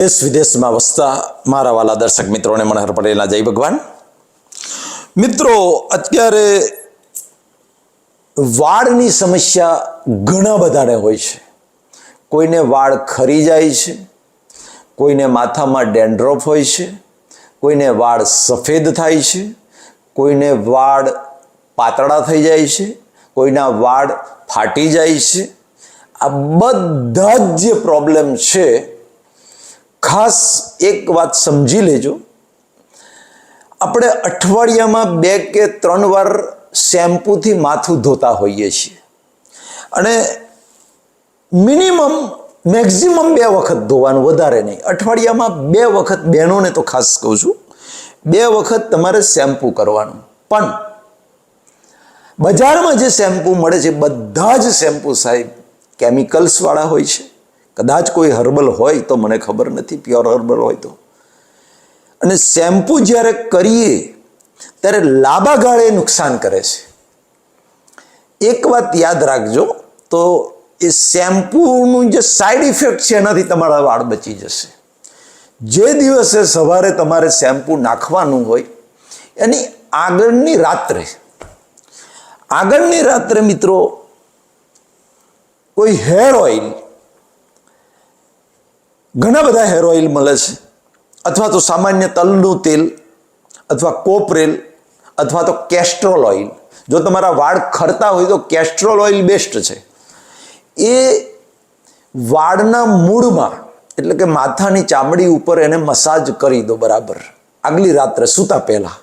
દેશ વિદેશમાં વસતા મારા વાલા દર્શક મિત્રોને મનહર પટેલના જય ભગવાન. મિત્રો, અત્યારે વાળની સમસ્યા ઘણા બધાને હોય છે. કોઈને વાળ ખરી જાય છે, કોઈને માથામાં ડેન્ડ્રોફ હોય છે, કોઈને વાળ સફેદ થાય છે, કોઈને વાળ પાતળા થઈ જાય છે, કોઈના વાળ ફાટી જાય છે. આ બધા જ જે પ્રોબ્લેમ છે ખાસ એક વાત સમજી લેજો. આપણે અઠવાડિયામાં બે કે ત્રણ વાર શેમ્પૂથી માથું ધોતા હોઈએ છીએ. અને મિનિમમ, મેક્ઝિમમ બે વખત ધોવાનું વધારે નહીં. અઠવાડિયામાં બે વખત બહેનોને તો ખાસ કહું છું. બે વખત તમારે શેમ્પૂ કરવાનું. પણ બજારમાં જે શેમ્પૂ મળે છે, બધા જ શેમ્પૂ સાહેબ કેમિકલ્સવાળા હોય છે. કદાચ કોઈ હર્બલ હોય તો મને ખબર નથી, પ્યોર હર્બલ હોય તો. અને શેમ્પૂ જ્યારે કરીએ, ત્યારે લાંબા ગાળે નુકસાન કરે છે. એક વાત યાદ રાખજો, તો એ શેમ્પૂનું જે સાઈડ ઇફેક્ટ છે એનાથી તમારા વાળ બચી જશે. જે દિવસે સવારે તમારે શેમ્પૂ નાખવાનું હોય, એની આગળની રાત્રે આગળની રાત્રે મિત્રો, કોઈ હેર ઓઇલ ઘણા બધા હેર ઓઇલ મળે છે. અથવા તો સામાન્ય તલનું તેલ, અથવા કોપરેલ, અથવા તો કેસ્ટ્રોલ ઓઇલ જો તમારા વાળ ખરતા હોય તો કેસ્ટ્રોલ ઓઇલ બેસ્ટ છે. એ વાળના મૂળમાં, એટલે કે માથાની ચામડી ઉપર એને મસાજ કરી દો બરાબર. આગલી રાત્રે સૂતા પહેલાં.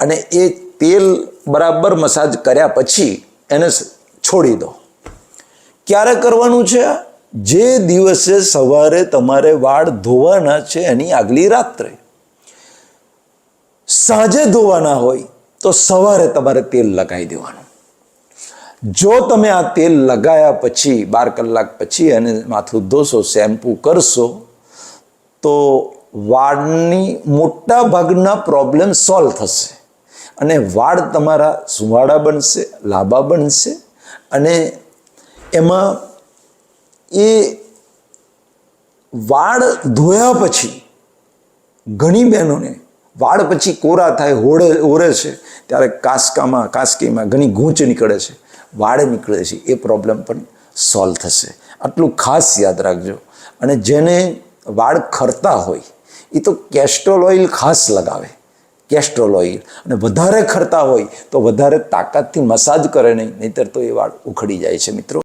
અને એ તેલ બરાબર મસાજ કર્યા પછી એને છોડી દો. ક્યારે કરવાનું છે? જે દિવસે સવારે તમારે વાળ ધોવાના છે એની આગલી રાત્રે. સાંજે ધોવાના હોય તો સવારે તમારે તેલ લગાવી દેવાનું. જો તમે આ તેલ લગાયા પછી, બાર કલાક પછી અને માથું ધોશો, શેમ્પૂ કરશો, તો વાળની મોટા ભાગના પ્રોબ્લેમ સોલ્વ થશે. અને વાળ તમારા સુવાળા બનશે, લાંબા બનશે અને એમાં એ વાળ ધોયા પછી ઘણી બહેનોને વાળ પછી કોરા થાય હોળે ઓરે છે, ત્યારે કાસકામાં, કાસકીમાં ઘણી ગૂંચ નીકળે છે. વાળ નીકળે છે, એ પ્રોબ્લેમ પણ સોલ્વ થશે. આટલું ખાસ યાદ રાખજો. અને જેને વાળ ખરતા હોય, એ તો કેસ્ટ્રોલ ઓઇલ ખાસ લગાવે. Castor oil. અને વધારે ખરતા હોય, તો વધારે તાકાતથી મસાજ કરે નહીં, નહીંતર તો એ વાળ ઉખડી જાય છે, મિત્રો.